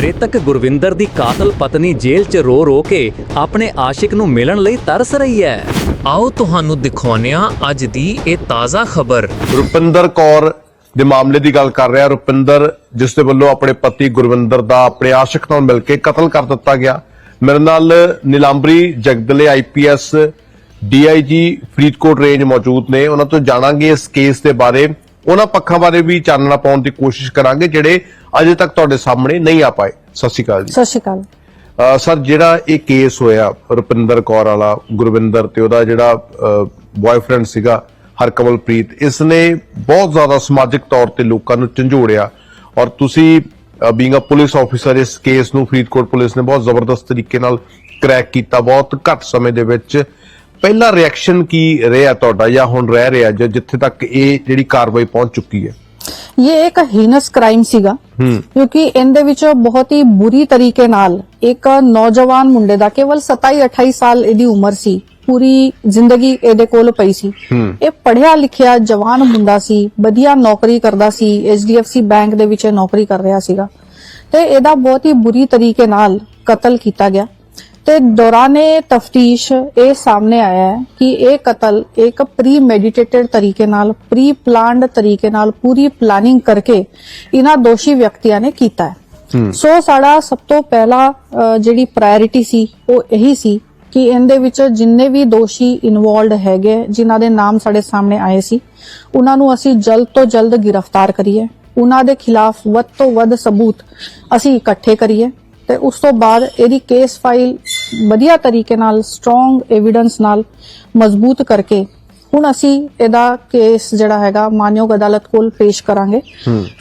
ਮ੍ਰਿਤਕ ਗੁਰਵਿੰਦਰ ਦੀ ਕਾਤਲ ਪਤਨੀ ਜੇਲ੍ਹ 'ਚ ਰੋ ਰੋ ਕੇ ਆਪਣੇ ਆਸ਼ਿਕ ਨੂੰ ਮਿਲਣ ਲਈ ਤਰਸ ਰਹੀ ਹੈ। ਆਓ ਤੁਹਾਨੂੰ ਦਿਖਾਉਂਦੇ ਹਾਂ ਅੱਜ ਦੀ ਇਹ ਤਾਜ਼ਾ ਖਬਰ। ਰੁਪਿੰਦਰ ਕੌਰ ਦੇ ਮਾਮਲੇ ਦੀ ਗੱਲ ਕਰ ਰਿਹਾ। ਰੁਪਿੰਦਰ, ਜਿਸ ਦੇ ਵੱਲੋਂ ਆਪਣੇ ਪਤੀ ਗੁਰਵਿੰਦਰ ਦਾ ਆਪਣੇ ਆਸ਼ਿਕ ਨਾਲ ਮਿਲ ਕੇ ਕਤਲ ਕਰ ਦਿੱਤਾ ਗਿਆ। ਮੇਰੇ ਨਾਲ Nilambari Jagdale IPS DIG Faridkot range ਮੌਜੂਦ ਨੇ। ਉਹਨਾਂ ਤੋਂ ਜਾਣਾਂਗੇ ਇਸ ਕੇਸ ਦੇ ਬਾਰੇ। ਉਹਨਾਂ ਪੱਖਾਂ ਬਾਰੇ ਵੀ ਚਾਨਣਾ ਪਾਉਣ ਦੀ ਕੋਸ਼ਿਸ਼ ਕਰਾਂਗੇ ਜਿਹੜੇ ਅਜੇ ਤੱਕ ਤੁਹਾਡੇ ਸਾਹਮਣੇ ਨਹੀਂ ਆ ਪਾਏ। ਸਤਿ ਸ਼੍ਰੀ ਅਕਾਲ ਜੀ। ਸਤਿ ਸ਼੍ਰੀ ਅਕਾਲ। ਸਰ ਜਿਹੜਾ ਇਹ ਕੇਸ ਹੋਇਆ ਰੁਪਿੰਦਰ ਕੌਰ ਵਾਲਾ ਗੁਰਵਿੰਦਰ ਤੇ ਉਹਦਾ ਜਿਹੜਾ ਬॉयਫ੍ਰੈਂਡ ਸੀਗਾ ਹਰਕਮਲਪ੍ਰੀਤ ਇਸ ਨੇ ਬਹੁਤ ਜ਼ਿਆਦਾ ਸਮਾਜਿਕ ਤੌਰ ਤੇ ਲੋਕਾਂ ਨੂੰ ਝੰਜੋੜਿਆ ਔਰ ਤੁਸੀਂ ਬੀਇੰਗ ਅ ਪੁਲਿਸ ਆਫੀਸਰ ਇਸ ਕੇਸ ਨੂੰ ਫਰੀਦਕੋਟ ਪੁਲਿਸ ਨੇ ਬਹੁਤ ਜ਼ਬਰਦਸਤ ਤਰੀਕੇ ਨਾਲ ਕ੍ਰੈਕ ਕੀਤਾ ਬਹੁਤ ਘੱਟ ਸਮੇਂ ਦੇ ਵਿੱਚ ਪਹਿਲਾ ਰਿਐਕਸ਼ਨ ਕੀ ਰਿਹਾ ਤੁਹਾਡਾ ਜਾਂ ਹੁਣ ਰਹਿ ਰਿਹਾ ਜਾਂ ਜਿੱਥੇ ਤੱਕ ਇਹ ਜਿਹੜੀ ਕਾਰਵਾਈ ਪਹੁੰਚ ਚੁੱਕੀ ਹੈ? ਇਹ ਇੱਕ ਹੀਨਸ ਕ੍ਰਾਈਮ ਸੀਗਾ। ਕਿਉਂਕਿ ਇਹਦੇ ਵਿੱਚ ਬਹੁਤ ਹੀ ਬੁਰੀ ਤਰੀਕੇ ਨਾਲ ਇੱਕ ਨੌਜਵਾਨ ਮੁੰਡੇ ਦਾ ਕੇਵਲ 27 28 ਸਾਲ ਇਹਦੀ ਉਮਰ ਸੀ। ਪੂਰੀ ਜ਼ਿੰਦਗੀ ਇਹਦੇ ਕੋਲ ਪਈ ਸੀ। ਇਹ ਪੜ੍ਹਿਆ ਲਿਖਿਆ ਜਵਾਨ ਮੁੰਡਾ ਸੀ ਵਧੀਆ ਨੌਕਰੀ ਕਰਦਾ ਸੀ HDFC ਬੈਂਕ ਦੇ ਵਿੱਚ ਨੌਕਰੀ ਕਰ ਰਿਹਾ ਸੀਗਾ। ਤੇ ਇਹਦਾ ਬਹੁਤ ਹੀ ਬੁਰੀ ਤਰੀਕੇ ਨਾਲ ਕਤਲ ਕੀਤਾ ਗਿਆ। ਤੇ ਦੌਰਾਨੇ ਤਫਤੀਸ਼ ਇਹ ਸਾਹਮਣੇ ਆਇਆ ਹੈ ਕਿ ਇਹ ਕਤਲ ਇੱਕ ਪ੍ਰੀ ਮੈਡੀਟੇਟਡ ਤਰੀਕੇ ਨਾਲ ਪ੍ਰੀ ਪਲਾਨਡ ਤਰੀਕੇ ਨਾਲ ਪੂਰੀ ਪਲਾਨਿੰਗ ਕਰਕੇ ਇਹਨਾਂ ਦੋਸ਼ੀ ਵਿਅਕਤੀਆਂ ਨੇ ਕੀਤਾ ਹੈ। ਸੋ ਸਾਡਾ ਸਭ ਤੋਂ ਪਹਿਲਾ ਜਿਹੜੀ ਪ੍ਰਾਇੋਰਟੀ ਸੀ ਉਹ ਇਹੀ ਸੀ ਕਿ ਇਹਦੇ ਵਿੱਚ ਜਿੰਨੇ ਵੀ ਦੋਸ਼ੀ ਇਨਵੋਲਡ ਹੈਗੇ ਜਿਨ੍ਹਾਂ ਦੇ ਨਾਮ ਸਾਡੇ ਸਾਹਮਣੇ ਆਏ ਸੀ ਉਹਨਾਂ ਨੂੰ ਅਸੀਂ ਜਲਦ ਤੋਂ ਜਲਦ ਗ੍ਰਿਫਤਾਰ ਕਰੀਏ। ਉਹਨਾਂ ਦੇ ਖਿਲਾਫ ਵੱਧ ਤੋਂ ਵੱਧ ਸਬੂਤ ਅਸੀਂ ਇਕੱਠੇ ਕਰੀਏ। ਤੇ ਉਸ ਤੋਂ ਬਾਅਦ ਇਹਦੀ ਕੇਸ ਫਾਈਲ ਵਧੀਆ ਤਰੀਕੇ ਨਾਲ ਸਟਰੋਂਗ ਐਵੀਡੈਂਸ ਨਾਲ ਮਜ਼ਬੂਤ ਕਰਕੇ ਹੁਣ ਅਸੀਂ ਇਹਦਾ ਕੇਸ ਜਿਹੜਾ ਹੈਗਾ ਮਾਨਯੋਗ ਅਦਾਲਤ ਕੋਲ ਪੇਸ਼ ਕਰਾਂਗੇ।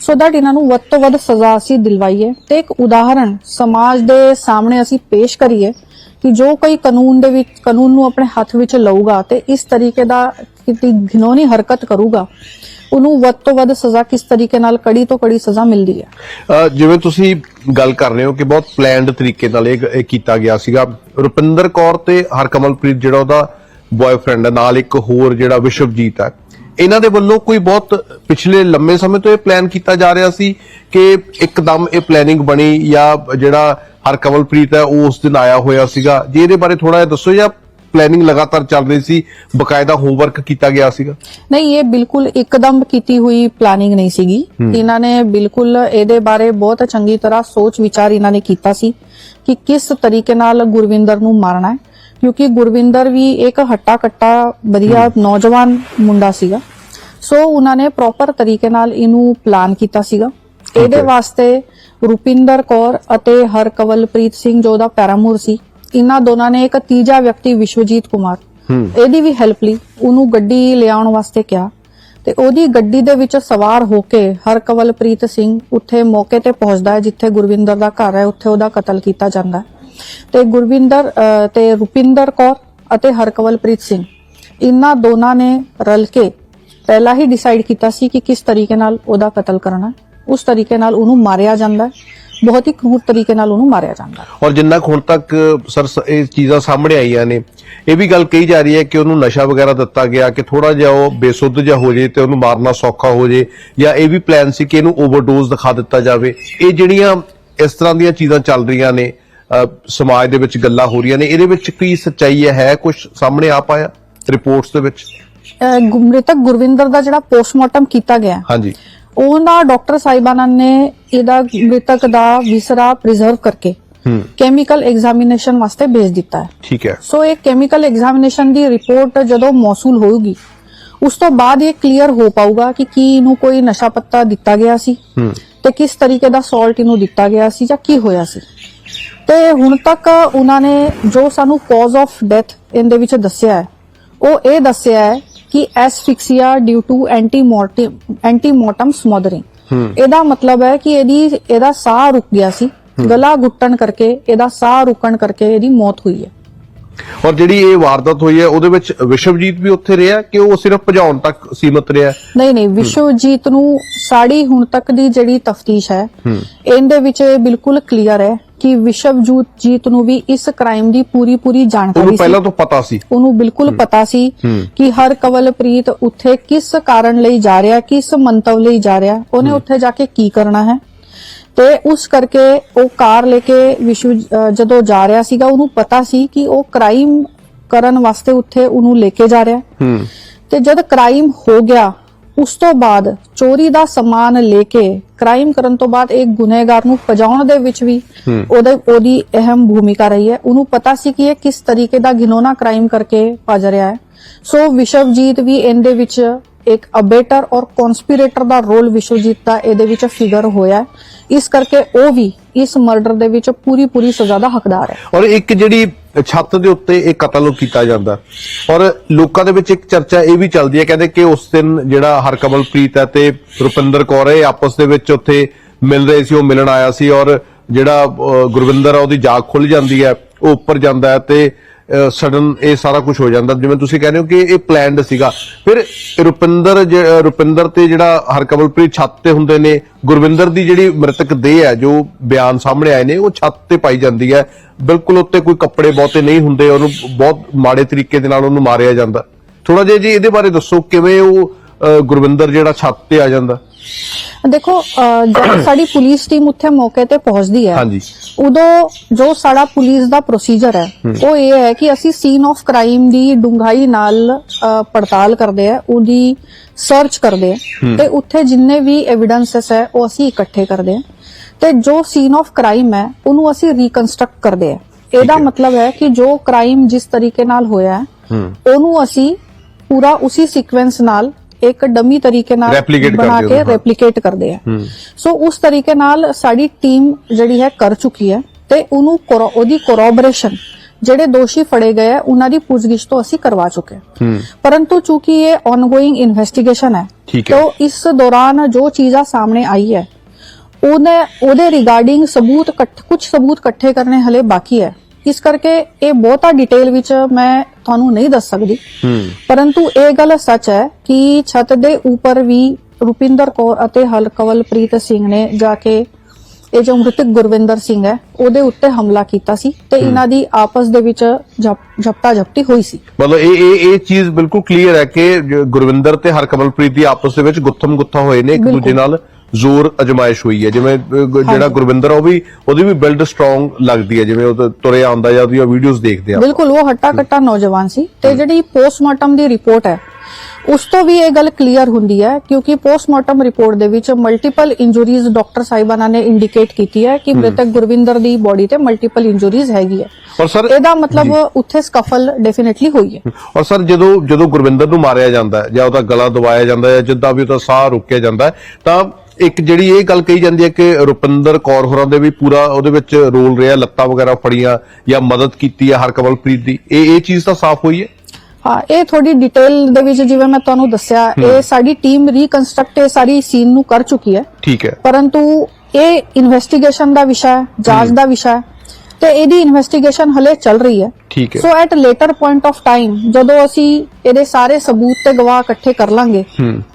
ਸੋ ਦੈਟ ਇਹਨਾਂ ਨੂੰ ਵੱਧ ਤੋਂ ਵੱਧ ਸਜ਼ਾ ਅਸੀਂ ਦਿਲਵਾਈਏ ਤੇ ਇੱਕ ਉਦਾਹਰਣ ਸਮਾਜ ਦੇ ਸਾਹਮਣੇ ਅਸੀਂ ਪੇਸ਼ ਕਰੀਏ ਕਿ ਜੋ ਕੋਈ ਕਾਨੂੰਨ ਦੇ ਵਿੱਚ ਕਾਨੂੰਨ ਨੂੰ ਆਪਣੇ ਹੱਥ ਵਿੱਚ ਲਊਗਾ ਤੇ ਇਸ ਤਰੀਕੇ ਦਾ ਕਿਤੇ ਘਿਨੌਣੀ ਹਰਕਤ ਕਰੂਗਾ ਉਹਨੂੰ ਵੱਧ ਤੋਂ ਵੱਧ ਸਜ਼ਾ ਕਿਸ ਤਰੀਕੇ ਨਾਲ, ਕੜੀ ਤੋਂ ਕੜੀ ਸਜ਼ਾ ਮਿਲਦੀ ਹੈ? ਜਿਵੇਂ ਤੁਸੀਂ ਗੱਲ ਕਰ ਰਹੇ ਹੋ ਕਿ ਬਹੁਤ ਪਲਾਨਡ ਤਰੀਕੇ ਨਾਲ ਇਹ ਕੀਤਾ ਗਿਆ ਸੀਗਾ। ਰੁਪਿੰਦਰ ਕੌਰ ਤੇ ਹਰਕਮਲਪ੍ਰੀਤ ਜਿਹੜਾ ਉਹਦਾ ਬॉयਫ੍ਰੈਂਡ ਹੈ, ਨਾਲ ਇੱਕ ਹੋਰ ਜਿਹੜਾ ਵਿਸ਼ਵਜੀਤ ਹੈ। ਇਹਨਾਂ ਦੇ ਵੱਲੋਂ ਕੋਈ ਬਹੁਤ ਪਿਛਲੇ ਲੰਮੇ ਸਮੇਂ ਤੋਂ ਇਹ ਪਲਾਨ ਕੀਤਾ ਜਾ ਰਿਹਾ ਸੀ ਕਿ ਇੱਕਦਮ ਇਹ ਪਲੈਨਿੰਗ ਬਣੀ ਜਾਂ ਜਿਹੜਾ ਹਰਕਮਲਪ੍ਰੀਤ ਹੈ, ਉਹ ਉਸ ਦਿਨ ਆਇਆ ਹੋਇਆ ਸੀਗਾ। ਜੇ ਇਹਦੇ ਬਾਰੇ ਥੋੜਾ ਜਿਹਾ ਦੱਸੋ ਜਾਂ ਪਲੈਨਿੰਗ ਲਗਾਤਾਰ ਚੱਲ ਰਹੀ ਸੀ ਬਕਾਇਦਾ ਹੋਮਵਰਕ ਕੀਤਾ ਗਿਆ ਸੀਗਾ? ਨਹੀਂ ਇਹ ਬਿਲਕੁਲ ਇੱਕਦਮ ਕੀਤੀ ਹੋਈ ਪਲਾਨਿੰਗ ਨਹੀਂ ਸੀਗੀ। ਇਹਨਾਂ ਨੇ ਬਿਲਕੁਲ ਇਹਦੇ ਬਾਰੇ ਬਹੁਤ ਚੰਗੀ ਤਰ੍ਹਾਂ ਸੋਚ ਵਿਚਾਰ ਇਹਨਾਂ ਨੇ ਕੀਤਾ ਸੀ ਕਿ ਕਿਸ ਤਰੀਕੇ ਨਾਲ ਗੁਰਵਿੰਦਰ ਨੂੰ ਮਾਰਨਾ ਹੈ। ਕਿਉਂਕਿ ਗੁਰਵਿੰਦਰ ਵੀ ਇੱਕ ਹੱਟਾ ਕੱਟਾ ਵਧੀਆ ਨੌਜਵਾਨ ਮੁੰਡਾ ਸੀਗਾ। ਸੋ ਉਹਨਾਂ ਨੇ ਪ੍ਰੋਪਰ ਤਰੀਕੇ ਨਾਲ ਇਹਨੂੰ ਪਲਾਨ ਕੀਤਾ ਸੀਗਾ। ਇਹਦੇ ਵਾਸਤੇ ਰੁਪਿੰਦਰ ਕੌਰ ਅਤੇ ਹਰਕਵਲਪ੍ਰੀਤ ਸਿੰਘ ਜੋ ਦਾ ਪੈਰਾਮੂਰ ਸੀ ਇਹਨਾਂ ਦੋਨਾਂ ਨੇ ਇੱਕ ਤੀਜਾ ਵਿਅਕਤੀ ਵਿਸ਼ਵਜੀਤ ਕੁਮਾਰ। ਇਹਦੀ ਵੀ ਹੈਲਪ ਲਈ ਉਹਨੂੰ ਗੱਡੀ ਲਿਆਉਣ ਵਾਸਤੇ ਕਿਹਾ। ਤੇ ਉਹਦੀ ਗੱਡੀ ਦੇ ਵਿੱਚ ਸਵਾਰ ਹੋ ਕੇ ਹਰਕਵਲਪ੍ਰੀਤ ਸਿੰਘ ਉੱਥੇ ਮੌਕੇ ਤੇ ਪਹੁੰਚਦਾ ਹੈ ਜਿੱਥੇ ਗੁਰਵਿੰਦਰ ਦਾ ਘਰ ਹੈ ਉੱਥੇ ਉਹਦਾ ਕਤਲ ਕੀਤਾ ਜਾਂਦਾ ਤੇ ਗੁਰਵਿੰਦਰ ਤੇ ਰੁਪਿੰਦਰ ਕੌਰ ਅਤੇ ਹਰਕਵਲਪ੍ਰੀਤ ਸਿੰਘ ਇਹਨਾਂ ਦੋਨਾਂ ਨੇ ਰਲ ਕੇ ਪਹਿਲਾਂ ਹੀ ਡਿਸਾਈਡ ਕੀਤਾ ਸੀ ਕਿ ਕਿਸ ਤਰੀਕੇ ਨਾਲ ਉਹਦਾ ਕਤਲ ਕਰਨਾ। ਉਸ ਤਰੀਕੇ ਨਾਲ ਉਹਨੂੰ ਮਾਰਿਆ ਜਾਂਦਾ ਹੈ। ਬਹੁਤ ਹੀ ਕਰੂਰ ਤਰੀਕੇ ਨਾਲ ਉਹਨੂੰ ਮਾਰਿਆ ਜਾਂਦਾ ਔਰ ਜਿੰਨਾ ਹੁਣ ਤੱਕ ਸਰ ਇਹ ਚੀਜ਼ਾਂ ਸਾਹਮਣੇ ਆਈਆਂ ਨੇ ਇਹ ਵੀ ਗੱਲ ਕਹੀ ਜਾ ਰਹੀ ਹੈ ਕਿ ਉਹਨੂੰ ਨਸ਼ਾ ਵਗੈਰਾ ਦਿੱਤਾ ਗਿਆ ਕਿ ਥੋੜਾ ਜਿਹਾ ਉਹ ਬੇਸੁੱਧ ਜਿਹਾ ਹੋ ਜੇ ਤੇ ਉਹਨੂੰ ਮਾਰਨਾ ਸੌਖਾ ਹੋ ਜੇ ਜਾਂ ਇਹ ਵੀ ਪਲਾਨ ਸੀ ਕਿ ਇਹਨੂੰ ਓਵਰਡੋਜ਼ ਦਿਖਾ ਦਿੱਤਾ ਜਾਵੇ। ਇਹ ਜਿਹੜੀਆਂ ਇਸ ਤਰ੍ਹਾਂ ਦੀਆਂ ਚੀਜ਼ਾਂ ਚੱਲ ਰਹੀਆਂ ਨੇ ਸਮਾਜ ਦੇ ਵਿੱਚ ਗੱਲਾਂ ਹੋ ਰਹੀਆਂ ਨੇ ਇਹਦੇ ਵਿੱਚ ਕੀ ਸੱਚਾਈ ਹੈ ਕੁਝ ਸਾਹਮਣੇ ਆ ਪਾਇਆ ਰਿਪੋਰਟਸ ਦੇ ਵਿੱਚ? ਮ੍ਰਿਤਕ ਗੁਰਵਿੰਦਰ ਦਾ ਜਿਹੜਾ ਪੋਸਟਮਾਰਟਮ ਕੀਤਾ ਗਿਆ ਹਾਂਜੀ। ਉਹਨਾਂ ਡਾਕਟਰ ਸਾਹਿਬਾਨਾਂ ਨੇ ਇਹਦਾ ਮ੍ਰਿਤਕ ਦਾ ਵਿਸਰਾ ਪ੍ਰੀਜ਼ਰਵ ਕਰਕੇ ਕੈਮੀਕਲ ਐਗਜ਼ਾਮੀਨੇਸ਼ਨ ਵਾਸਤੇ ਭੇਜ ਦਿੱਤਾ ਹੈ। ਠੀਕ ਹੈ। ਸੋ ਇਹ ਕੈਮੀਕਲ ਐਗਜ਼ਾਮੀਨੇਸ਼ਨ ਦੀ ਰਿਪੋਰਟ ਜਦੋਂ ਮੌਸੂਲ ਹੋਊਗੀ ਉਸ ਤੋਂ ਬਾਅਦ ਇਹ ਕਲੀਅਰ ਹੋ ਪਾਊਗਾ ਕਿ ਕੀ ਇਹਨੂੰ ਕੋਈ ਨਸ਼ਾ ਪੱਤਾ ਦਿੱਤਾ ਗਿਆ ਸੀ ਤੇ ਕਿਸ ਤਰੀਕੇ ਦਾ ਸਾਲਟ ਇਹਨੂੰ ਦਿੱਤਾ ਗਿਆ ਸੀ ਜਾਂ ਕੀ ਹੋਇਆ ਸੀ। ਤੇ ਹੁਣ ਤੱਕ ਉਹਨਾਂ ਨੇ ਜੋ ਸਾਨੂੰ ਕਾਜ਼ ਆਫ ਡੈਥ ਇਹਦੇ ਵਿੱਚ ਦੱਸਿਆ ਹੈ ਉਹ ਇਹ ਦੱਸਿਆ ਹੈ ਕਿ ਐਸਫਿਕਸੀਆ ਡਿਊ ਟੂ ਐਂਟੀਮੋਰਟਮ ਐਂਟੀਮੋਰਟਮ ਸਮੋਦਰਿੰਗ ਇਹਦਾ ਮਤਲਬ ਹੈ ਕਿ ਇਹਦੀ ਇਹਦਾ ਸਾਹ ਰੁਕ ਗਿਆ ਸੀ। ਗਲਾ ਘੁੱਟਣ ਕਰਕੇ ਇਹਦਾ ਸਾਹ ਰੁਕਣ ਕਰਕੇ ਇਹਦੀ ਮੌਤ ਹੋਈ ਹੈ। ਔਰ ਜਿਹੜੀ ਇਹ ਵਾਰਦਾਤ ਹੋਈ ਹੈ ਉਹਦੇ ਵਿੱਚ ਵਿਸ਼ਵਜੀਤ ਵੀ ਉੱਥੇ ਰਿਹਾ ਕਿ ਉਹ ਸਿਰਫ ਭਜਾਉਣ ਤੱਕ ਸੀਮਤ ਰਿਹਾ ਨਹੀਂ ਨਹੀਂ ਵਿਸ਼ਵਜੀਤ ਨੂੰ ਸਾਡੀ ਹੁਣ ਤੱਕ ਦੀ ਜਿਹੜੀ ਤਫਤੀਸ਼ ਹੈ ਇਹਦੇ ਵਿੱਚ ਇਹ ਬਿਲਕੁਲ ਕਲੀਅਰ ਹੈ। ਕਿ ਵਿਸ਼ਵਜੀਤ ਜੀਤ ਨੂੰ ਵੀ ਇਸ ਕ੍ਰਾਈਮ ਦੀ ਪੂਰੀ ਪੂਰੀ ਜਾਣਕਾਰੀ ਸੀ। ਪਹਿਲਾਂ ਤੋਂ ਪਤਾ ਸੀ। ਉਹਨੂੰ ਬਿਲਕੁਲ ਪਤਾ ਸੀ ਕਿ ਹਰ ਕਵਲਪ੍ਰੀਤ ਉੱਥੇ ਕਿਸ ਕਾਰਨ ਲਈ ਜਾ ਰਿਹਾ ਕਿਸ ਮੰਤਵ ਲਈ ਜਾ ਰਿਹਾ ਉਹਨੇ ਉੱਥੇ ਜਾ ਕੇ ਕੀ ਕਰਨਾ ਹੈ। ਤੇ ਉਸ ਕਰਕੇ ਉਹ ਕਾਰ ਲੈ ਕੇ ਵਿਸ਼ਵ ਜਦੋਂ ਜਾ ਰਿਹਾ ਸੀਗਾ ਉਹਨੂੰ ਪਤਾ ਸੀ ਕਿ ਉਹ ਕ੍ਰਾਈਮ ਕਰਨ ਵਾਸਤੇ ਉੱਥੇ ਉਹਨੂੰ ਲੈ ਕੇ ਜਾ ਰਿਹਾ। ਹੂੰ। ਤੇ ਜਦ ਕ੍ਰਾਈਮ ਹੋ ਗਿਆ ਉਸ ਤੋਂ ਬਾਅਦ ਚੋਰੀ ਦਾ ਸਮਾਨ ਲੈ ਕੇ ਕ੍ਰਾਈਮ ਕਰਨ ਤੋਂ ਬਾਅਦ ਇੱਕ ਗੁਨਹਗਾਰ ਨੂੰ ਪਜਾਉਣ ਦੇ ਵਿੱਚ ਵੀ ਉਹਦੇ ਉਹਦੀ ਅਹਿਮ ਭੂਮਿਕਾ ਰਹੀ ਹੈ। ਉਹਨੂੰ ਪਤਾ ਸੀ ਕਿ ਇਹ ਕਿਸ ਤਰੀਕੇ ਦਾ ਘਿਨੌਣਾ ਕ੍ਰਾਈਮ ਕਰਕੇ ਭੱਜ ਰਿਹਾ ਹੈ। ਸੋ ਵਿਸ਼ਵਜੀਤ ਵੀ ਇਹਦੇ ਵਿੱਚ ਇੱਕ ਅਬੇਟਰ ਔਰ ਕਨਸਪੀਰੇਟਰ ਦਾ ਰੋਲ ਵਿਸ਼ਵਜੀਤ ਦਾ ਇਹਦੇ ਵਿੱਚ ਫਿਗਰ ਹੋਇਆ। ਇਸ ਕਰਕੇ ਉਹ ਵੀ ਇਸ ਮਰਡਰ ਦੇ ਵਿੱਚ ਪੂਰੀ ਪੂਰੀ ਸਜ਼ਾ ਦਾ ਹੱਕਦਾਰ ਹੈ। ਔਰ ਇੱਕ ਜਿਹੜੀ ਛੱਤ ਦੇ ਉੱਤੇ ਇਹ ਕਤਲ ਕੀਤਾ ਜਾਂਦਾ। ਔਰ ਲੋਕਾਂ ਦੇ ਵਿੱਚ ਇੱਕ ਚਰਚਾ ਇਹ ਵੀ ਚੱਲਦੀ ਹੈ, ਕਹਿੰਦੇ ਕਿ ਉਸ ਦਿਨ ਜਿਹੜਾ ਹਰਕਮਲਪ੍ਰੀਤ ਹੈ ਤੇ ਰੁਪਿੰਦਰ ਕੌਰ ਇਹ ਆਪਸ ਦੇ ਵਿੱਚ ਉੱਥੇ ਮਿਲ ਰਹੇ ਸੀ, ਉਹ ਮਿਲਣ ਆਇਆ ਸੀ ਔਰ ਜਿਹੜਾ ਗੁਰਵਿੰਦਰ ਆ ਉਹਦੀ ਜਾਗ ਖੁੱਲ ਜਾਂਦੀ ਹੈ, ਉਹ ਉੱਪਰ ਜਾਂਦਾ ਹੈ ਤੇ ਸਡਨ ਇਹ ਸਾਰਾ ਕੁਝ ਹੋ ਜਾਂਦਾ। ਜਿਵੇਂ ਤੁਸੀਂ ਕਹਿੰਦੇ ਹੋ ਕਿ ਇਹ ਪਲਾਨਡ ਸੀਗਾ। ਫਿਰ ਰੁਪਿੰਦਰ ਰੁਪਿੰਦਰ ਤੇ ਜਿਹੜਾ ਹਰਕਮਲਪ੍ਰੀਤ ਛੱਤ ਤੇ ਹੁੰਦੇ ਨੇ, ਗੁਰਵਿੰਦਰ ਦੀ ਜਿਹੜੀ ਮ੍ਰਿਤਕ ਦੇਹ ਹੈ, ਜੋ ਬਿਆਨ ਸਾਹਮਣੇ ਆਏ ਨੇ, ਉਹ ਛੱਤ ਤੇ ਪਾਈ ਜਾਂਦੀ ਹੈ। ਬਿਲਕੁਲ ਉੱਤੇ ਕੋਈ ਕੱਪੜੇ ਬਹੁਤੇ ਨਹੀਂ ਹੁੰਦੇ ਉਹਨੂੰ ਬਹੁਤ ਮਾੜੇ ਤਰੀਕੇ ਦੇ ਨਾਲ ਉਹਨੂੰ ਮਾਰਿਆ ਜਾਂਦਾ। ਥੋੜਾ ਜਿਹਾ ਜੀ ਇਹਦੇ ਬਾਰੇ ਦੱਸੋ ਕਿਵੇਂ ਉਹ ਗੁਰਵਿੰਦਰ ਜਿਹੜਾ ਛੱਤ ਤੇ ਆ ਜਾਂਦਾ? ਦੇਖੋ ਜਦ ਸਾਡੀ ਪੁਲਿਸ ਟੀਮ ਉੱਥੇ ਮੌਕੇ ਤੇ ਪਹੁੰਚਦੀ ਹੈ ਹਾਂਜੀ। ਉਦੋਂ ਜੋ ਸਾਡਾ ਪੁਲਿਸ ਦਾ ਪ੍ਰੋਸੀਜਰ ਹੈ ਉਹ ਇਹ ਹੈ ਕਿ ਅਸੀਂ ਸੀਨ ਆਫ ਕ੍ਰਾਈਮ ਦੀ ਡੂੰਘਾਈ ਨਾਲ ਪੜਤਾਲ ਕਰਦੇ ਆ ਉਹਦੀ ਸਰਚ ਕਰਦੇ ਆ ਤੇ ਉੱਥੇ ਜਿੰਨੇ ਵੀ ਐਵੀਡੈਂਸਸ ਹੈ ਉਹ ਅਸੀਂ ਇਕੱਠੇ ਕਰਦੇ ਆ ਤੇ ਜੋ ਸੀਨ ਆਫ ਕ੍ਰਾਈਮ ਹੈ ਉਹਨੂੰ ਅਸੀਂ ਰੀਕਨਸਟਰਕਟ ਕਰਦੇ ਆ ਇਹਦਾ ਮਤਲਬ ਹੈ ਕਿ ਜੋ ਕ੍ਰਾਈਮ ਜਿਸ ਤਰੀਕੇ ਨਾਲ ਹੋਇਆ ਹੈ ਉਹਨੂੰ ਅਸੀਂ ਪੂਰਾ ਉਸੇ ਸੀਕੁਐਂਸ ਨਾਲ ਇੱਕ ਡਮੀ ਤਰੀਕੇ ਨਾਲ ਬਣਾ ਕੇ। ਰੈਪਲੀਕੇਟ ਕਰਦੇ ਆ ਸੋ ਉਸ ਤਰੀਕੇ ਨਾਲ ਸਾਡੀ ਟੀਮ ਜਿਹੜੀ ਹੈ ਕਰ ਚੁੱਕੀ ਹੈ ਤੇ ਉਹਨੂੰ ਉਹਦੀ ਕੋਰੋਬਰੇਸ਼ਨ ਜਿਹੜੇ ਦੋਸ਼ੀ ਫੜੇ ਗਏ ਆ ਉਹਨਾਂ ਦੀ ਪੁੱਛਗਿੱਛ ਤੋਂ ਅਸੀਂ ਕਰਵਾ ਚੁੱਕੇ ਹਾਂ। ਪਰੰਤੂ ਚूंकि ਇਹ ਆਨਗੋਇੰਗ ਇਨਵੈਸਟੀਗੇਸ਼ਨ ਹੈ। तो ਇਸ ਦੌਰਾਨ ਜੋ ਚੀਜ਼ਾਂ ਸਾਹਮਣੇ ਆਈ ਹੈ ਉਹਨੇ ਉਹਦੇ ਰਿਗਾਰਡਿੰਗ ਸਬੂਤ ਕੁਝ ਸਬੂਤ ਇਕੱਠੇ ਕਰਨੇ ਹਲੇ ਬਾਕੀ ਹੈ। ਇਸ ਕਰਕੇ ਇਹ ਬਹੁਤਾ ਡਿਟੇਲ ਵਿੱਚ ਮੈਂ ਤੁਹਾਨੂੰ ਨਹੀਂ ਦੱਸ ਸਕਦੀ। ਪਰੰਤੂ ਇਹ ਗੱਲ ਸੱਚ ਹੈ ਕਿ ਛੱਤ ਦੇ ਉੱਪਰ ਵੀ ਰੁਪਿੰਦਰ ਕੌਰ ਅਤੇ ਹਲਕਵਲਪ੍ਰੀਤ ਸਿੰਘ ਨੇ ਜਾ ਕੇ ਇਹ ਜੋ ਮ੍ਰਿਤਕ ਗੁਰਵਿੰਦਰ ਸਿੰਘ ਹੈ ਉਹਦੇ ਉੱਤੇ ਹਮਲਾ ਕੀਤਾ ਸੀ ਤੇ ਇਹਨਾਂ ਦੀ ਆਪਸ ਦੇ ਵਿੱਚ ਝਪਟਾ ਝਪਟੀ ਹੋਈ ਸੀ। ਮਤਲਬ ਇਹ ਇਹ ਇਹ ਚੀਜ਼ ਬਿਲਕੁਲ ਕਲੀਅਰ ਹੈ ਕਿ ਗੁਰਵਿੰਦਰ ਤੇ ਹਰਕਮਲਪ੍ਰੀਤ ਦੀ ਆਪਸ ਦੇ ਵਿੱਚ ਗੁੱਥਮ ਗੁੱਥਾ ਹੋਏ ਨੇ ਇੱਕ। ਦੂਜੇ ਨਾਲ। ਜ਼ੋਰ ਅਜਮਾਇਸ਼ ਹੋਈ ਹੈ। ਜਿਵੇਂ ਜਿਹੜਾ। ਗੁਰਵਿੰਦਰ ਉਹ ਵੀ ਉਹਦੀ ਵੀ ਬਿਲਡ ਸਟਰੋਂਗ ਲੱਗਦੀ ਹੈ। ਜਿਵੇਂ ਉਹ ਤੁਰਿਆ ਆਉਂਦਾ ਜਾਂ ਉਹਦੀਆਂ ਵੀਡੀਓਜ਼ ਦੇਖਦੇ ਆ। ਬਿਲਕੁਲ ਉਹ ਹੱਟਾ ਕੱਟਾ ਨੌਜਵਾਨ ਸੀ ਤੇ ਜਿਹੜੀ ਪੋਸਟਮਾਰਟਮ ਦੀ ਰਿਪੋਰਟ ਹੈ ਉਸ ਤੋਂ ਵੀ ਇਹ ਗੱਲ ਕਲੀਅਰ ਹੁੰਦੀ ਹੈ ਕਿਉਂਕਿ ਪੋਸਟਮਾਰਟਮ ਰਿਪੋਰਟ ਦੇ ਵਿੱਚ ਮਲਟੀਪਲ ਇੰਜਰੀਜ਼ ਡਾਕਟਰ ਸਾਹਿਬਾਨਾਂ ਨੇ ਇੰਡੀਕੇਟ ਕੀਤੀ ਹੈ ਕਿ ਮ੍ਰਿਤਕ ਗੁਰਵਿੰਦਰ ਦੀ ਬੋਡੀ ਤੇ ਮਲਟੀਪਲ ਇੰਜਰੀਜ਼ ਹੈਗੀ ਹੈ। ਔਰ ਸਰ ਇਹਦਾ ਮਤਲਬ ਉੱਥੇ ਸਕਫਲ ਡੈਫੀਨਿਟਲੀ ਹੋਈ ਹੈ। ਔਰ ਸਰ ਜਦੋਂ ਜਦੋਂ ਗੁਰਵਿੰਦਰ ਨੂੰ ਮਾਰਿਆ ਜਾਂਦਾ ਹੈ ਜਾਂ ਉਹਦਾ ਗਲਾ ਦਬਾਇਆ ਜਾਂਦਾ ਹੈ ਜਿੱਦਾਂ ਵੀ ਉਹਦਾ ਸਾਹ ਰੋਕਿਆ ਜਾਂਦਾ ਹੈ ਤਾਂ ਇੱਕ ਜਿਹੜੀ ਇਹ ਗੱਲ ਕਹੀ ਜਾਂਦੀ ਹੈ ਕਿ ਰੁਪਿੰਦਰ ਕੌਰ ਹੋਰਾਂ ਦੇ ਵੀ ਪੂਰਾ ਉਹਦੇ ਵਿੱਚ ਰੋਲ ਰਿਹਾ ਲੱਤਾਂ ਵਗੈਰਾ ਫੜੀਆਂ ਜਾਂ ਮਦਦ ਕੀਤੀ ਹੈ ਹਰਕਮਲਪ੍ਰੀਤ ਦੀ। ਇਹ ਇਹ ਚੀਜ਼ ਤਾਂ ਸਾਫ਼ ਹੋਈ ਹੈ? ਹਾਂ ਇਹ ਥੋੜੀ ਡਿਟੇਲ ਦੇ ਵਿੱਚ ਜਿਵੇਂ ਮੈਂ ਤੁਹਾਨੂੰ ਦੱਸਿਆ ਇਹ ਸਾਡੀ ਟੀਮ ਰੀਕਨਸਟਰਕਟ ਇਹ ਸਾਰੀ ਸੀਨ ਨੂੰ ਕਰ ਚੁੱਕੀ ਹੈ। ਠੀਕ ਹੈ। ਪਰੰਤੂ ਇਹ ਇਨਵੈਸਟੀਗੇਸ਼ਨ ਦਾ ਵਿਸ਼ਾ ਹੈ ਜਾਂਚ ਦਾ ਵਿਸ਼ਾ ਹੈ। ਤੇ ਇਹਦੀ ਇਨਵੈਸਟੀਗੇਸ਼ਨ ਹਲੇ ਚੱਲ ਰਹੀ ਹੈ। ਠੀਕ ਹੈ। So at later point of time ਜਦੋਂ ਅਸੀਂ ਇਹਦੇ ਸਾਰੇ ਸਬੂਤ ਤੇ ਗਵਾਹ ਇਕੱਠੇ ਕਰ ਲਾਂਗੇ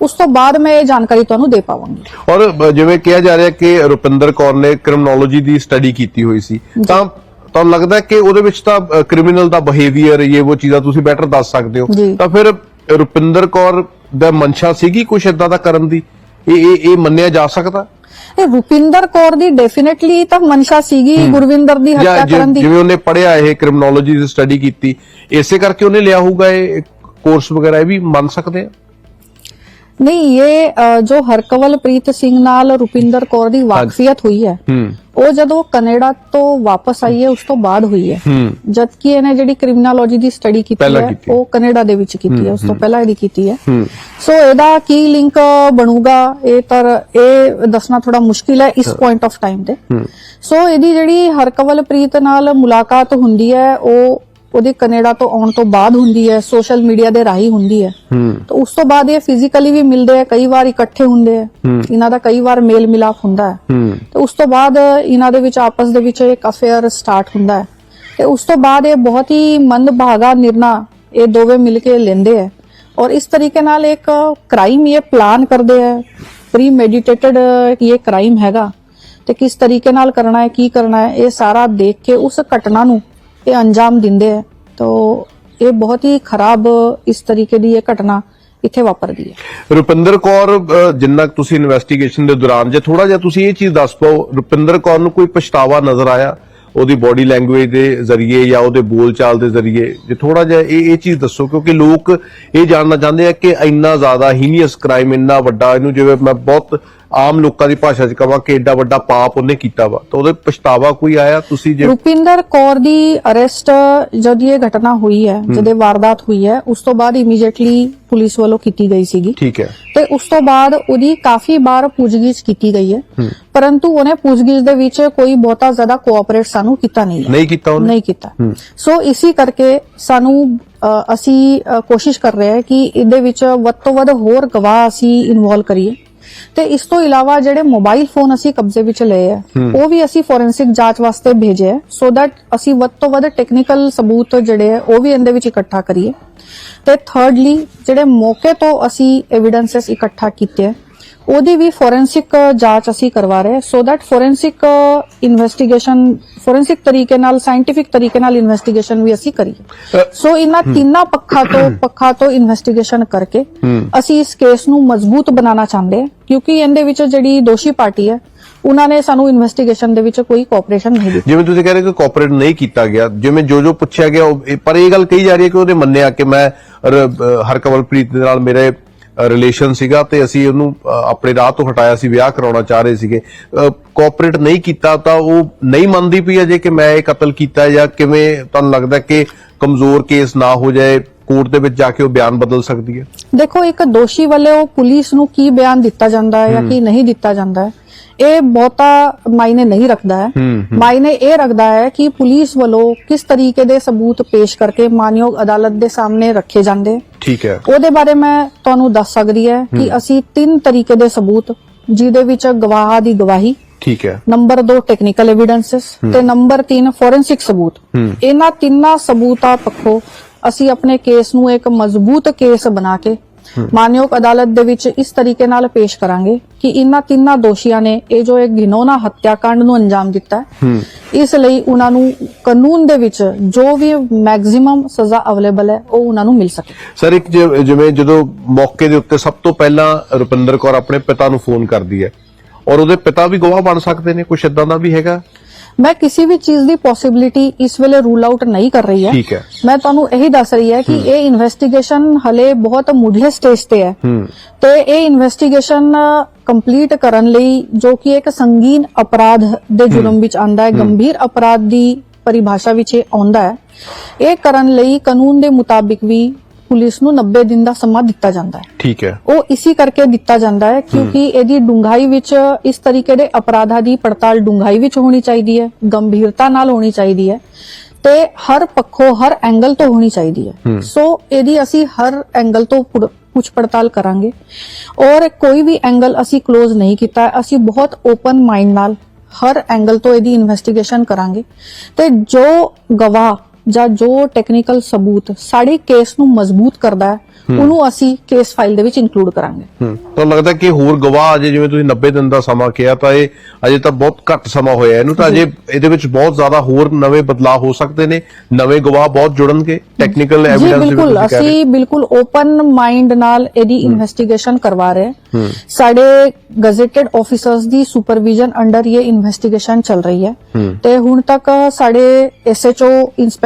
ਉਸ ਤੋਂ ਬਾਅਦ ਮੈਂ ਇਹ ਜਾਣਕਾਰੀ ਤੁਹਾਨੂੰ ਦੇ ਪਾਵਾਂਗੀ। ਔਰ ਜਿਵੇਂ ਕਿਹਾ ਜਾ ਰਿਹਾ ਕਿ ਰੁਪਿੰਦਰ ਕੌਰ ਨੇ ਕ੍ਰਿਮਨੋਲੋਜੀ ਦੀ ਸਟੱਡੀ ਕੀਤੀ ਹੋਈ ਸੀ ਤਾਂ ਤੁਹਾਨੂੰ ਲੱਗਦਾ ਕਿ ਉਹਦੇ ਵਿੱਚ ਤਾਂ ਕ੍ਰਿਮੀਨਲ ਦਾ ਬਿਹੇਵੀਅਰ ਇਹ ਉਹ ਚੀਜ਼ਾਂ ਤੁਸੀਂ ਬੈਟਰ ਦੱਸ ਸਕਦੇ ਹੋ। ਤਾਂ ਫਿਰ ਰੁਪਿੰਦਰ ਕੌਰ ਦਾ ਮਨਸ਼ਾ ਸੀਗੀ ਕੁਛ ਇਦਾਂ ਦਾ ਕਰਨ ਦੀ? ਇਹ ਇਹ ਮੰਨਿਆ ਜਾ ਸਕਦਾ? ਇਹ ਰੁਪਿੰਦਰ ਕੌਰ ਦੀ ਡੈਫੀਨਿਟਲੀ ਤਾਂ ਮਨਸ਼ਾ ਸੀਗੀ ਗੁਰਵਿੰਦਰ ਦੀ ਹੱਤਿਆ ਕਰਨ ਦੀ। ਜਿਵੇਂ ਉਹਨੇ ਪੜਿਆ ਇਹ ਕ੍ਰਿਮਨੋਲੋਜੀ ਦੀ ਸਟੱਡੀ ਕੀਤੀ ਇਸੇ ਕਰਕੇ ਉਹਨੇ ਲਿਆ ਹੋਊਗਾ ਇਹ ਕੋਰਸ ਵਗੈਰਾ ਇਹ ਵੀ ਮੰਨ ਸਕਦੇ ਆ? ਨਹੀਂ ਇਹ ਜੋ ਹਰਕਵਲਪ੍ਰੀਤ ਸਿੰਘ ਨਾਲ ਰੁਪਿੰਦਰ ਕੌਰ ਦੀ ਵਾਕਫੀਅਤ ਹੋਈ ਹੈ ਉਹ ਜਦੋਂ ਕੈਨੇਡਾ ਤੋਂ ਵਾਪਸ ਆਈ ਹੈ ਉਸ ਤੋਂ ਬਾਅਦ ਹੋਈ ਹੈ। ਹੂੰ। ਜਦ ਕਿ ਇਹਨੇ ਜਿਹੜੀ ਕ੍ਰਿਮੀਨੋਲੋਜੀ ਦੀ ਸਟੱਡੀ ਕੀਤੀ ਹੈ। ਉਹ ਕੈਨੇਡਾ ਦੇ ਵਿੱਚ ਕੀਤੀ ਹੈ ਉਸ ਤੋਂ ਪਹਿਲਾਂ ਇਹਦੀ ਕੀਤੀ ਹੈ। ਸੋ ਇਹਦਾ ਕੀ ਲਿੰਕ ਬਣੂਗਾ ਇਹ ਤਾਂ ਇਹ ਦੱਸਣਾ ਥੋੜਾ ਮੁਸ਼ਕਿਲ ਹੈ ਇਸ ਪੁਆਇੰਟ ਆਫ ਟਾਈਮ ਤੇ। ਸੋ ਇਹਦੀ ਜਿਹੜੀ ਹਰਕਵਲਪ੍ਰੀਤ ਨਾਲ ਮੁਲਾਕਾਤ ਹੁੰਦੀ ਹੈ ਉਹ ਉਹਦੇ ਕੈਨੇਡਾ ਤੋਂ ਆਉਣ ਤੋਂ ਬਾਅਦ ਹੁੰਦੀ ਹੈ ਸੋਸ਼ਲ ਮੀਡੀਆ ਦੇ ਰਾਹੀਂ ਹੁੰਦੀ ਹੈ। ਤਾਂ ਉਸ ਤੋਂ ਬਾਅਦ ਇਹ ਫਿਜ਼ੀਕਲੀ ਵੀ ਮਿਲਦੇ ਆ ਕਈ ਵਾਰ ਇਕੱਠੇ ਹੁੰਦੇ ਆ ਇਹਨਾਂ ਦਾ ਕਈ ਵਾਰ ਮੇਲ ਮਿਲਾਪ ਹੁੰਦਾ ਹੈ। ਹੂੰ। ਤੇ ਉਸ ਤੋਂ ਬਾਅਦ ਇਹਨਾਂ ਦੇ ਵਿੱਚ ਆਪਸ ਦੇ ਵਿੱਚ ਇੱਕ ਅਫੇਅਰ ਸਟਾਰਟ ਹੁੰਦਾ ਹੈ। ਤੇ ਉਸ ਤੋਂ ਬਾਅਦ ਇਹ ਬਹੁਤ ਹੀ ਮੰਦਭਾਗਾ ਨਿਰਣਾ ਇਹ ਦੋਵੇਂ ਮਿਲ ਕੇ ਲੈਂਦੇ ਆ ਔਰ ਇਸ ਤਰੀਕੇ ਨਾਲ ਇੱਕ ਕ੍ਰਾਈਮ ਇਹ ਪਲਾਨ ਕਰਦੇ ਆ ਪ੍ਰੀ ਮੈਡੀਟੇਟਡ ਇਹ ਕ੍ਰਾਈਮ ਹੈਗਾ। ਤੇ ਕਿਸ ਤਰੀਕੇ ਨਾਲ ਕਰਨਾ ਹੈ ਕੀ ਕਰਨਾ ਹੈ ਇਹ ਸਾਰਾ ਦੇਖ ਕੇ ਉਸ ਘਟਨਾ ਨੂੰ ਇਹ ਅੰਜਾਮ ਦਿੰਦੇ ਆ, ਤੋ ਇਹ ਬਹੁਤ ਹੀ ਖਰਾਬ ਇਸ ਤਰੀਕੇ ਦੀ ਇਹ ਘਟਨਾ ਇੱਥੇ ਵਾਪਰਦੀ ਹੈ। ਰੁਪਿੰਦਰ ਕੌਰ ਜਿੰਨਾ ਤੁਸੀਂ ਇਨਵੈਸਟੀਗੇਸ਼ਨ ਦੇ ਦੌਰਾਨ, ਜੇ ਥੋੜਾ ਜਿਹਾ ਤੁਸੀਂ ਇਹ ਚੀਜ਼ ਦੱਸ ਪਾਓ, ਰੁਪਿੰਦਰ ਕੌਰ ਨੂੰ ਕੋਈ ਪਛਤਾਵਾ ਨਜ਼ਰ ਆਇਆ? ਉਹਦੀ ਬਾਡੀ ਲੈਂਗੁਏਜ ਦੇ ਜ਼ਰੀਏ ਜਾਂ ਉਹਦੇ ਬੋਲਚਾਲ ਦੇ ਜ਼ਰੀਏ? ਜੇ ਥੋੜਾ ਜਿਹਾ ਇਹ ਇਹ ਚੀਜ਼ ਦੱਸੋ, ਕਿਉਂਕਿ ਲੋਕ ਇਹ ਜਾਣਨਾ ਚਾਹੁੰਦੇ ਆ ਕਿ ਇੰਨਾ ਜ਼ਿਆਦਾ ਹੀਨੀਅਸ ਕ੍ਰਾਈਮ ਇੰਨਾ ਵੱਡਾ, ਇਹਨੂੰ ਜਿਵੇਂ ਮੈਂ ਬਹੁਤ ਆਮ ਲੋਕਾਂ ਦੀ ਭਾਸ਼ਾ 'ਚ ਕਹਾਂ ਕਿ ਏਡਾ ਵੱਡਾ ਪਾਪ ਉਹਨੇ ਕੀਤਾ ਵਾ। ਤਾਂ ਉਹਦੇ ਪਛਤਾਵਾ ਕੋਈ ਆਇਆ? ਤੁਸੀਂ ਜੇ ਰੁਪਿੰਦਰ ਕੌਰ ਦੀ ਅਰੈਸਟ ਜਦ ਇਹ ਘਟਨਾ ਹੋਈ ਹੈ ਜਦ ਇਹ ਵਾਰਦਾਤ ਹੋਈ ਹੈ ਉਸ ਤੋਂ ਬਾਅਦ ਇਮੀਡੀਏਟਲੀ ਪੁਲਿਸ ਵੱਲੋਂ ਕੀਤੀ ਗਈ ਸੀਗੀ। ਠੀਕ ਹੈ। ਤੇ ਉਸ ਤੋਂ ਬਾਅਦ ਉਹਦੀ ਕਾਫੀ ਵਾਰ ਪੁੱਛਗਿੱਛ ਕੀਤੀ ਗਈ ਹੈ। ਪਰੰਤੂ ਉਹਨੇ ਪੁੱਛਗਿੱਛ ਦੇ ਵਿੱਚ ਕੋਈ ਬਹੁਤਾ ਜ਼ਿਆਦਾ ਕੋਆਪਰੇਟ ਸਾਨੂੰ ਕੀਤਾ ਨਹੀਂ ਨਹੀਂ ਕੀਤਾ ਉਹਨੇ? ਨਹੀਂ ਕੀਤਾ। ਸੋ ਇਸੇ ਕਰਕੇ ਸਾਨੂੰ ਅਸੀਂ ਕੋਸ਼ਿਸ਼ ਕਰ ਰਹੇ ਹਾਂ ਕਿ ਇਹਦੇ ਵਿੱਚ ਵੱਧ ਤੋਂ ਵੱਧ ਹੋਰ ਗਵਾਹ ਅਸੀਂ ਇਨਵੋਲ ਕਰੀਏ। ਤੇ ਇਸ ਤੋਂ ਇਲਾਵਾ ਜਿਹੜੇ ਮੋਬਾਈਲ ਫੋਨ ਅਸੀਂ ਕਬਜ਼ੇ ਵਿੱਚ ਲਏ ਆ ਉਹ ਵੀ ਅਸੀਂ ਫੋਰੈਂਸਿਕ ਜਾਂਚ ਵਾਸਤੇ ਭੇਜੇ ਆ। ਸੋ ਦੈਟ ਅਸੀਂ ਵੱਧ ਤੋਂ ਵੱਧ ਟੈਕਨੀਕਲ ਸਬੂਤ ਜਿਹੜੇ ਆ ਉਹ ਵੀ ਇਹਦੇ ਵਿੱਚ ਇਕੱਠਾ ਕਰੀਏ। ਤੇ ਥਰਡਲੀ ਜਿਹੜੇ ਮੌਕੇ ਤੋਂ ਅਸੀਂ ਐਵੀਡੈਂਸਸ ਇਕੱਠਾ ਕੀਤੇ ਆ ਉਹਦੀ ਵੀ ਫੋਰੈਂਸਿਕ ਜਾਂਚ ਅਸੀਂ ਕਰਵਾ ਰਹੇ so that forensic investigation forensic ਤਰੀਕੇ ਨਾਲ ਸਾਇੰਟਿਫਿਕ ਤਰੀਕੇ ਨਾਲ ਇਨਵੈਸਟੀਗੇਸ਼ਨ ਵੀ ਅਸੀਂ ਕਰੀਏ। ਸੋ ਇਹਨਾਂ ਤਿੰਨਾਂ ਪੱਖਾਂ ਤੋਂ ਪੱਖਾਂ ਤੋਂ ਇਨਵੈਸਟੀਗੇਸ਼ਨ ਕਰਕੇ ਅਸੀਂ ਇਸ ਕੇਸ ਨੂੰ ਮਜ਼ਬੂਤ ਬਣਾਉਣਾ ਚਾਹੁੰਦੇ ਹਾਂ ਕਿਉਂਕਿ ਇਹਦੇ ਵਿੱਚ ਜਿਹੜੀ ਦੋਸ਼ੀ ਪਾਰਟੀ ਹੈ ਉਹਨਾਂ ਨੇ ਸਾਨੂੰ ਇਨਵੈਸਟੀਗੇਸ਼ਨ ਦੇ ਵਿੱਚ ਕੋਈ ਕੋਆਪਰੇਸ਼ਨ ਨਹੀਂ ਦਿੱਤੀ। ਜਿਵੇਂ ਤੁਸੀਂ ਕਹਿ ਰਹੇ ਕਿ ਕੋਆਪਰੇਟ ਨਹੀਂ ਕੀਤਾ ਗਿਆ ਜਿਵੇਂ ਜੋ ਜੋ ਪੁੱਛਿਆ ਗਿਆ ਪਰ ਇਹ ਗੱਲ ਕਹੀ ਜਾ ਰਹੀ ਹੈ ਕਿ ਉਹਨੇ ਮੰਨਿਆ ਕਿ ਮੈਂ ਹਰਕਮਲਪ੍ਰੀਤ ਦੇ ਨਾਲ ਮੇਰੇ ਰਿਲੇਸ਼ਨ ਸੀਗਾ ਤੇ ਅਸੀਂ ਉਹਨੂੰ ਆਪਣੇ ਰਾਹ ਤੋਂ ਹਟਾਇਆ ਸੀ ਵਿਆਹ ਕਰਾਉਣਾ ਚਾਹ ਰਹੇ ਸੀਗੇ। ਕੋਆਪਰੇਟ ਨਹੀਂ ਕੀਤਾ ਤਾਂ ਉਹ ਨਹੀਂ ਮੰਨਦੀ ਪਈ ਅਜੇ ਕਿ ਮੈਂ ਇਹ ਕਤਲ ਕੀਤਾ ਜਾਂ ਕਿਵੇਂ, ਤੁਹਾਨੂੰ ਲੱਗਦਾ ਕਿ ਕਮਜ਼ੋਰ ਕੇਸ ਨਾ ਹੋ ਜਾਏ? ਕੋਰਟ ਦੇ ਵਿੱਚ ਜਾ ਕੇ ਉਹ ਬਿਆਨ ਬਦਲ ਸਕਦੀ ਹੈ? ਦੇਖੋ ਇੱਕ ਦੋਸ਼ੀ ਵੱਲੋਂ ਉਹ ਪੁਲਿਸ ਨੂੰ ਕੀ ਬਿਆਨ ਦਿੱਤਾ ਜਾਂਦਾ ਹੈ ਜਾਂ ਕੀ ਨਹੀਂ ਦਿੱਤਾ ਜਾਂਦਾ ਹੈ ਇਹ ਬਹੁਤਾ ਮਾਇਨੇ ਨਹੀਂ ਰੱਖਦਾ ਹੈ। ਮਾਇਨੇ ਇਹ ਰੱਖਦਾ ਹੈ ਕਿ ਪੁਲਿਸ ਵੱਲੋਂ ਕਿਸ ਤਰੀਕੇ ਦੇ ਸਬੂਤ ਪੇਸ਼ ਕਰਕੇ ਮਾਨਯੋਗ ਅਦਾਲਤ ਦੇ ਸਾਹਮਣੇ ਰੱਖੇ ਜਾਂਦੇ ਠੀਕ ਹੈ। ਉਹਦੇ ਬਾਰੇ ਮੈਂ ਤੁਹਾਨੂੰ ਦੱਸ ਸਕਦੀ ਹੈ ਕਿ ਅਸੀਂ ਤਿੰਨ ਤਰੀਕੇ ਦੇ ਸਬੂਤ ਜਿਹਦੇ ਵਿੱਚ ਗਵਾਹਾਂ ਦੀ ਗਵਾਹੀ ਠੀਕ ਹੈ। ਨੰਬਰ 2 ਟੈਕਨੀਕਲ ਐਵੀਡੈਂਸਸ ਤੇ ਨੰਬਰ 3 ਫੋਰੈਂਸਿਕ ਸਬੂਤ। ਇਹਨਾਂ ਤਿੰਨਾਂ ਸਬੂਤਾਂ ਪੱਖੋਂ ਅਸੀਂ ਆਪਣੇ ਕੇਸ ਨੂੰ ਇੱਕ ਮਜ਼ਬੂਤ ਕੇਸ ਬਣਾ ਕੇ ਮਾਨਯੋਗ ਅਦਾਲਤ ਦੇ ਵਿੱਚ ਇਸ ਤਰੀਕੇ ਨਾਲ ਪੇਸ਼ ਕਰਾਂਗੇ ਕਿ ਇਹਨਾਂ ਤਿੰਨਾਂ ਦੋਸ਼ੀਆਂ ਨੇ ਇਹ ਜੋ ਇੱਕ ਘਿਨੌਣਾ ਹੱਤਿਆਕਾਂਡ ਨੂੰ ਅੰਜਾਮ ਦਿੱਤਾ ਹੈ ਇਸ ਲਈ ਉਹਨਾਂ ਨੂੰ ਕਾਨੂੰਨ ਦੇ ਵਿੱਚ ਜੋ ਵੀ ਮੈਕਸਿਮਮ ਸਜ਼ਾ ਅਵੇਲੇਬਲ ਹੈ ਉਹ ਉਹਨਾਂ ਨੂੰ ਮਿਲ ਸਕੇ। ਸਰ ਇੱਕ ਜਿਵੇਂ ਜਦੋਂ ਮੌਕੇ ਦੇ ਉੱਤੇ ਸਭ ਤੋਂ ਪਹਿਲਾਂ ਰੁਪਿੰਦਰ ਕੌਰ ਆਪਣੇ ਪਿਤਾ ਨੂੰ ਫੋਨ ਕਰਦੀ ਹੈ ਔਰ ਉਹਦੇ ਪਿਤਾ ਵੀ ਗਵਾਹ ਬਣ ਸਕਦੇ ਨੇ ਕੁਛ ਇਦਾਂ ਦਾ ਵੀ ਹੈਗਾ? ਮੈਂ ਕਿਸੇ ਵੀ ਚੀਜ਼ ਦੀ ਪੋਸਿਬਿਲਿਟੀ ਇਸ ਵੇਲੇ ਰੂਲ ਆਊਟ ਨਹੀਂ ਕਰ ਰਹੀ ਹੈ। ਮੈਂ ਤੁਹਾਨੂੰ ਇਹੀ ਦੱਸ ਰਹੀ ਹੈ ਕਿ ਇਹ ਇਨਵੈਸਟੀਗੇਸ਼ਨ ਹਲੇ ਬਹੁਤ ਮੁੱਢਲੇ ਸਟੇਜ ਤੇ ਹੈ। ਤੇ ਇਹ ਇਨਵੈਸਟੀਗੇਸ਼ਨ ਕੰਪਲੀਟ ਕਰਨ ਲਈ ਜੋ ਕਿ ਇੱਕ ਸੰਗੀਨ ਅਪਰਾਧ ਦੇ ਜੁਰਮ ਵਿੱਚ ਆਂਦਾ ਹੈ। ਗੰਭੀਰ ਅਪਰਾਧ ਦੀ ਪਰਿਭਾਸ਼ਾ ਵਿੱਚ ਇਹ ਆਉਂਦਾ ਹੈ। ਇਹ ਕਰਨ ਲਈ ਕਾਨੂੰਨ ਦੇ ਮੁਤਾਬਿਕ ਵੀ ਪੁਲਿਸ ਨੂੰ 90 ਦਿਨ ਦਾ ਸਮਾਂ ਦਿੱਤਾ ਜਾਂਦਾ ਹੈ। ਠੀਕ ਹੈ। ਉਹ ਇਸੇ ਕਰਕੇ ਦਿੱਤਾ ਜਾਂਦਾ ਹੈ ਕਿਉਂਕਿ ਇਹਦੀ ਡੂੰਘਾਈ ਵਿੱਚ ਇਸ ਤਰੀਕੇ ਦੇ ਅਪਰਾਧਾਂ ਦੀ ਪੜਤਾਲ ਡੂੰਘਾਈ ਵਿੱਚ ਹੋਣੀ ਚਾਹੀਦੀ ਹੈ ਗੰਭੀਰਤਾ ਨਾਲ ਹੋਣੀ ਚਾਹੀਦੀ ਹੈ ਤੇ ਹਰ ਪੱਖੋਂ ਹਰ ਐਂਗਲ ਤੋਂ ਹੋਣੀ ਚਾਹੀਦੀ ਹੈ। ਸੋ ਇਹਦੀ ਅਸੀਂ ਹਰ ਐਂਗਲ ਤੋਂ ਪੁੱਛ ਪੜਤਾਲ ਕਰਾਂਗੇ ਔਰ ਕੋਈ ਵੀ ਐਂਗਲ ਅਸੀਂ ক্লোਜ਼ ਨਹੀਂ ਕੀਤਾ। ਅਸੀਂ ਬਹੁਤ ਓਪਨ ਮਾਈਂਡ ਨਾਲ ਹਰ ਐਂਗਲ ਤੋਂ ਇਹਦੀ ਇਨਵੈਸਟੀਗੇਸ਼ਨ ਕਰਾਂਗੇ ਤੇ ਜੋ ਗਵਾਹ ਜਾਂ ਜੋ ਟੈਕਨੀਕਲ ਸਬੂਤ ਸਾਡੇ ਕੇਸ ਨੂੰ ਮਜ਼ਬੂਤ ਕਰਦਾ ਹੈ ਉਹਨੂੰ ਅਸੀਂ ਕੇਸ ਫਾਈਲ ਦੇ ਵਿੱਚ ਇਨਕਲੂਡ ਕਰਾਂਗੇ। ਤਾਂ ਲੱਗਦਾ ਕਿ ਹੋਰ ਗਵਾਹ ਅਜੇ ਜਿਵੇਂ ਤੁਸੀਂ 90 ਦਿਨ ਦਾ ਸਮਾਂ ਕਿਹਾ ਤਾਂ ਇਹ ਅਜੇ ਤਾਂ ਬਹੁਤ ਘੱਟ ਸਮਾਂ ਹੋਇਆ ਇਹਨੂੰ ਤਾਂ ਅਜੇ ਇਹਦੇ ਵਿੱਚ ਬਹੁਤ ਜ਼ਿਆਦਾ ਹੋਰ ਨਵੇਂ ਬਦਲਾਅ ਹੋ ਸਕਦੇ ਨੇ। ਨਵੇਂ ਗਵਾਹ ਬਹੁਤ ਜੁੜਨਗੇ ਟੈਕਨੀਕਲ ਜੀ ਐਵੀਡੈਂਸ ਵਿੱਚ ਬਿਲਕੁਲ। ਅਸੀਂ ਬਿਲਕੁਲ ਓਪਨ ਮਾਈਂਡ ਨਾਲ ਇਹਦੀ ਇਨਵੈਸਟੀਗੇਸ਼ਨ ਕਰਵਾ ਰਹੇ ਹਾਂ। ਸਾਡੇ ਗਜ਼ਟਡ ਆਫੀਸਰਸ ਦੀ ਸੁਪਰਵਿਜ਼ਨ ਅੰਡਰ ਇਹ ਇਨਵੈਸਟੀਗੇਸ਼ਨ ਚੱਲ ਰਹੀ ਹੈ। ਤੇ ਹੁਣ ਤੱਕ ਸਾਡੇ ਐਸਐਚਓ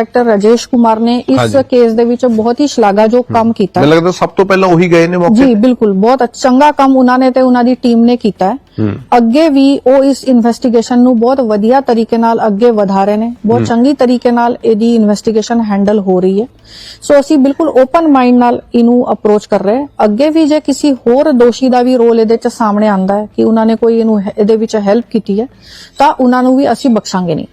ਇੰਸਪੈਕਟਰ ਰਾਜੇਸ਼ ਕੁਮਾਰ ਨੇ ਇਸ। ਕੇਸ ਦੇ ਵਿੱਚ ਬਹੁਤ ਹੀ ਸ਼ਲਾਘਾਯੋਗ ਕੰਮ ਕੀਤਾ। ਮੈਨੂੰ ਲੱਗਦਾ ਸਭ ਤੋਂ ਪਹਿਲਾਂ ਉਹੀ ਗਏ ਨੇ ਮੌਕੇ ਜੀ ਬਿਲਕੁਲ। ਬਹੁਤ ਚੰਗਾ ਕੰਮ ਉਹਨਾਂ ਨੇ ਤੇ ਉਹਨਾਂ ਦੀ ਟੀਮ ਨੇ ਕੀਤਾ ਹੈ। ਅੱਗੇ ਵੀ ਉਹ ਇਸ ਇਨਵੈਸਟੀਗੇਸ਼ਨ ਨੂੰ ਬਹੁਤ ਵਧੀਆ ਤਰੀਕੇ ਨਾਲ ਅੱਗੇ ਵਧਾ ਰਹੇ ਨੇ। ਬਹੁਤ ਚੰਗੀ ਤਰੀਕੇ ਨਾਲ ਇਹਦੀ ਇਨਵੈਸਟੀਗੇਸ਼ਨ ਹੈਂਡਲ ਹੋ ਰਹੀ ਹੈ। ਸੋ ਅਸੀਂ ਬਿਲਕੁਲ ਓਪਨ ਮਾਈਂਡ ਨਾਲ ਇਹਨੂੰ ਅਪਰੋਚ ਕਰ ਰਹੇ ਹਾਂ। ਅੱਗੇ ਵੀ ਜੇ ਕਿਸੇ ਹੋਰ ਦੋਸ਼ੀ ਦਾ ਵੀ ਰੋਲ ਇਹਦੇ ਚ ਸਾਹਮਣੇ ਆਂਦਾ ਹੈ ਕਿ ਉਹਨਾਂ ਨੇ ਕੋਈ ਇਹਨੂੰ ਇਹਦੇ ਵਿੱਚ ਹੈਲਪ ਕੀਤੀ ਹੈ ਤਾਂ ਉਹਨਾਂ ਨੂੰ ਵੀ ਅਸੀਂ ਬਖਸ਼ਾਂਗੇ ਨਹੀਂ।